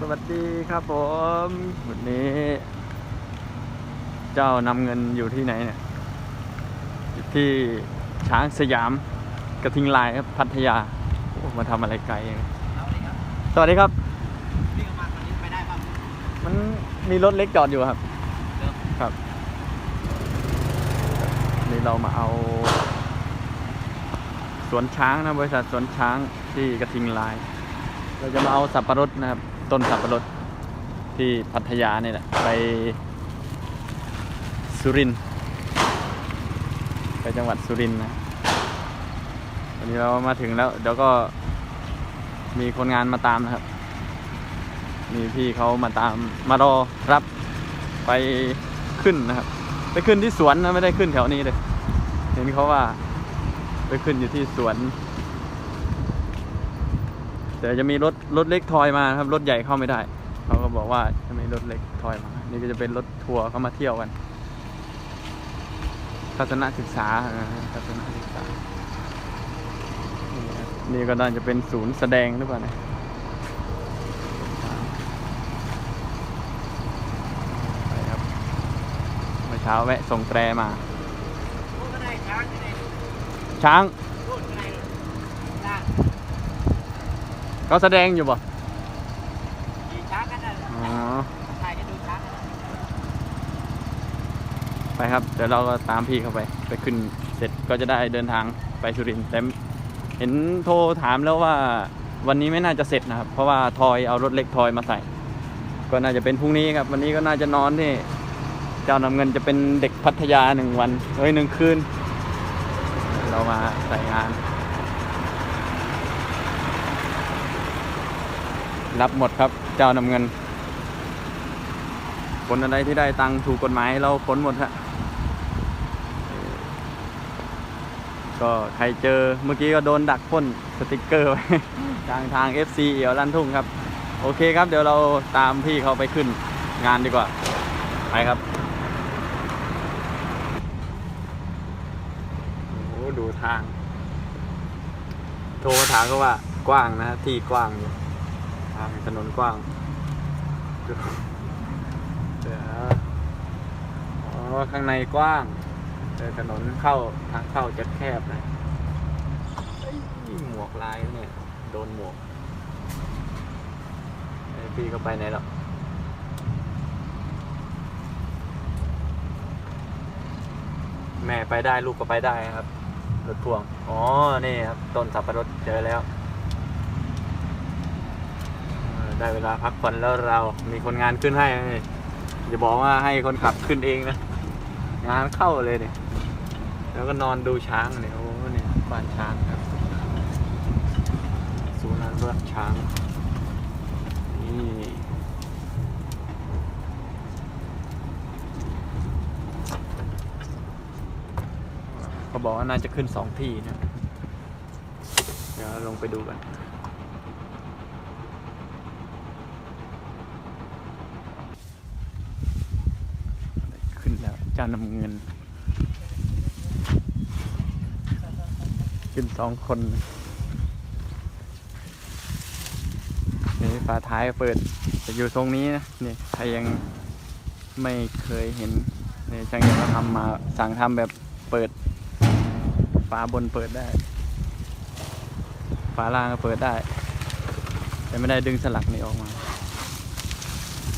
สวัสดีครับผม วันนี้ เจ้านำเงินอยู่ที่ไหนเนี่ยอยู่ที่ช้างสยามกระทิงลายครับพัทยาโอ้มาทำอะไรไกลอย่างนี้สวัสดีครับ วิ่งออกมาคันนี้ไปได้ป่ะมันมีรถเล็กจอดอยู่ครับ เริ่มครับนี่เรามาเอา สวนช้างนะบริษัทสวนช้างที่กระทิงลาย เราจะมาเอาสับปะรดนะครับ ต้นสับปะรดที่พัทยาเนี่ยแหละไปสุรินไปจังหวัดสุรินนะวันนี้เรามาถึงแล้ว เดี๋ยวก็มีคนงานมาตามนะครับ มีพี่เขามาตามมารอรับไปขึ้นนะครับ ไปขึ้นที่สวนนะไม่ได้ขึ้นแถวนี้เลย เห็นเขาว่า ไปขึ้นอยู่ที่สวน แต่จะมีรถรถเล็กทอยมาครับรถใหญ่เข้าไม่ได้ เขาก็บอกว่าจะมีรถเล็กทอยมา นี่ก็จะเป็นรถทัวร์เข้ามาเที่ยวกันทัศนศึกษาอ่าทัศนศึกษานี่ครับนี่ก็น่าจะเป็นศูนย์แสดงหรือเปล่าเนี่ยเช้าแวะส่งแตรมา ช้างก็ได้ ช้าง พูดก็ได้ล่าง เขาแสดงอยู่ป่ะขี่ช้างกันได้อ๋อถ่ายจะดูช้างกันได้ไปครับ เดี๋ยวเราก็ตามพี่เข้าไป ไปขึ้นเสร็จก็จะได้เดินทางไปสุรินทร์แต่เห็นโทรถามแล้วว่าวันนี้ไม่น่าจะเสร็จนะครับ เพราะว่าทอยเอารถเล็กทอยมาใส่ ก็น่าจะเป็นพรุ่งนี้ครับ วันนี้ก็น่าจะนอนที่เจ้านำเงินจะเป็นเด็กพัทยาหนึ่งวันเอ้ยหนึ่งคืน เรามาใส่งาน รับหมดครับ เจ้านำเงิน คนอะไรที่ได้ตังถูกกฎหมายเราค้นหมดฮะก็ใครเจอเมื่อกี้ก็โดนดักพ่นสติกเกอร์ไว้ทางทาง FC เอี่ยวลันทุ่งครับ โอเคครับเดี๋ยวเราตามพี่เขาไปขึ้นงานดีกว่า ไปครับโอ้ดูทาง โทรมาถามก็ว่ากว้างนะที่กว้างอยู่ ทางถนนกว้างเดี๋ยวอ๋อข้างในกว้าง แต่ถนนเข้าทางเข้าจะแคบหนะหมวกลายเนี่ย โดนหมวกพี่ก็ไปไหนหรอกแม่ไปได้ลูกก็ไปได้ครับรถพ่วง อ๋อ นี่ครับ ต้นสับปะรดเจอแล้ว ได้เวลาพักผ่อนแล้วเรามีคนงานขึ้นให้อย่าบอกว่าให้คนขับขึ้นเองนะ งานเข้าเลยเนี่ย แล้วก็นอนดูช้างเนี่ยโอ้เนี่ยบ้านช้างครับศูนย์อนุรักษ์ช้างนี่เขาบอกว่าน่าจะขึ้นสองที่นะ เดี๋ยวลงไปดูกัน ขึ้นแล้วจานำเงิน ขึ้นสองคน นี่ฝาท้ายเปิดจะอยู่ตรงนี้นะนี่ใครยังไม่เคยเห็นนี่ช่างยังมาทำมาสั่งทำแบบเปิด ฝาบนเปิดได้ ฝาล่างก็เปิดได้ แต่ไม่ได้ดึงสลักนี่ออกมา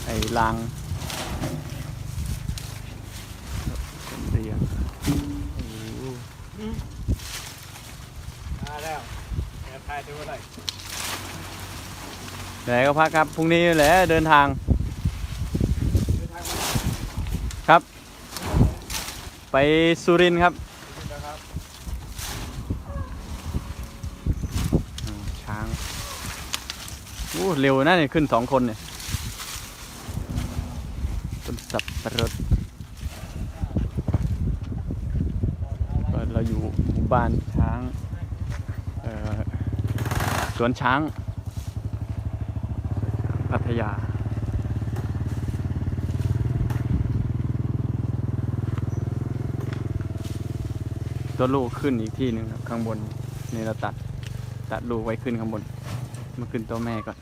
ไอ้ราง เป็นเรียงโอ้โหมาแล้วแอบถ่ายดูอะไรไหนก็พักครับ พรุ่งนี้แหละเดินทางดูทางมาครับ ไปสุรินทร์ครับนะครับอืมช้างโอ้เร็วนะเนี่ยขึ้นสองคนเนี่ยต้นสับปะรด เราอยู่หมู่บ้านช้างสวนช้างพัทยา ตัวลูกขึ้นอีกที่หนึ่งครับข้างบนนี่เราตัดตัดลูกไว้ขึ้นข้างบน มาขึ้นตัวแม่ก่อน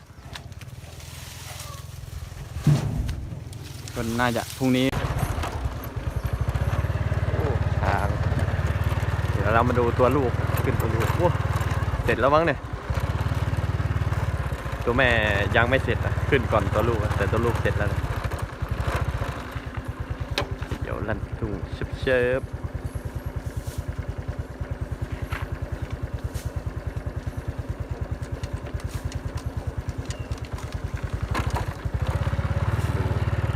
ก็น่าจะพรุ่งนี้ โอ้ช้าง เรามาดูตัวลูกขึ้นตัวลูกโอ้เสร็จแล้วมั้งเนี่ยตัวแม่ยังไม่เสร็จนะขึ้นก่อนตัวลูกแต่ตัวลูกเสร็จแล้วเดี๋ยวลันทุ่งเชิบเชิบ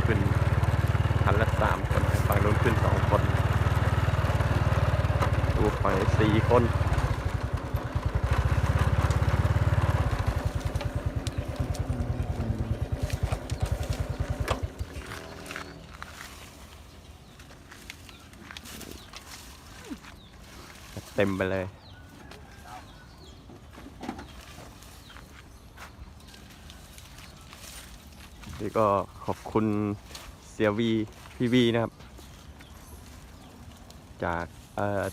ขึ้นคันละสามคนฝั่งนู้นขึ้นสองคน ดูฝั่งนี้สี่คนเต็มไปเลยนี่ก็ขอบคุณเสียวี พี่วีนะครับ จาก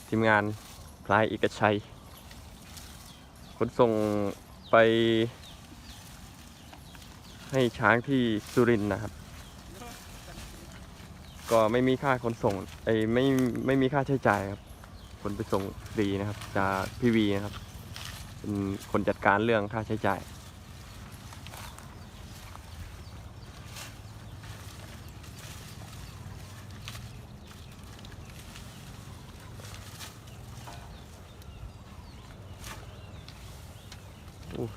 ทีมงานพลายเอกชัยขนส่งไป ให้ช้างที่สุรินทร์นะครับ ก็ไม่มีค่าขนส่งไอ้ไม่ไม่มีค่าใช้จ่ายครับคนไปส่งฟรีนะครับ จากพี่วีนะครับ เป็นคนจัดการเรื่องค่าใช้จ่าย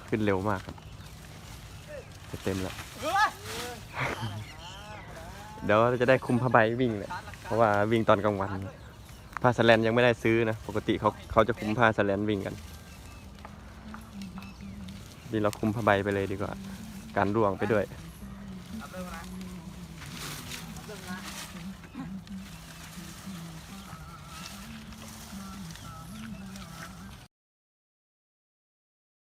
ขึ้นเร็วมากครับเต็มแล้ว เดี๋ยวเราจะได้คุมผ้าใบวิ่งเลยเพราะว่าวิ่งตอนกลางวัน ผ้าสแลนยังไม่ได้ซื้อนะ ปกติเขาเขาจะคุมผ้าสแลนวิ่งกันนี่เราคุมผ้าใบไปเลยดีกว่า การร่วงไปด้วย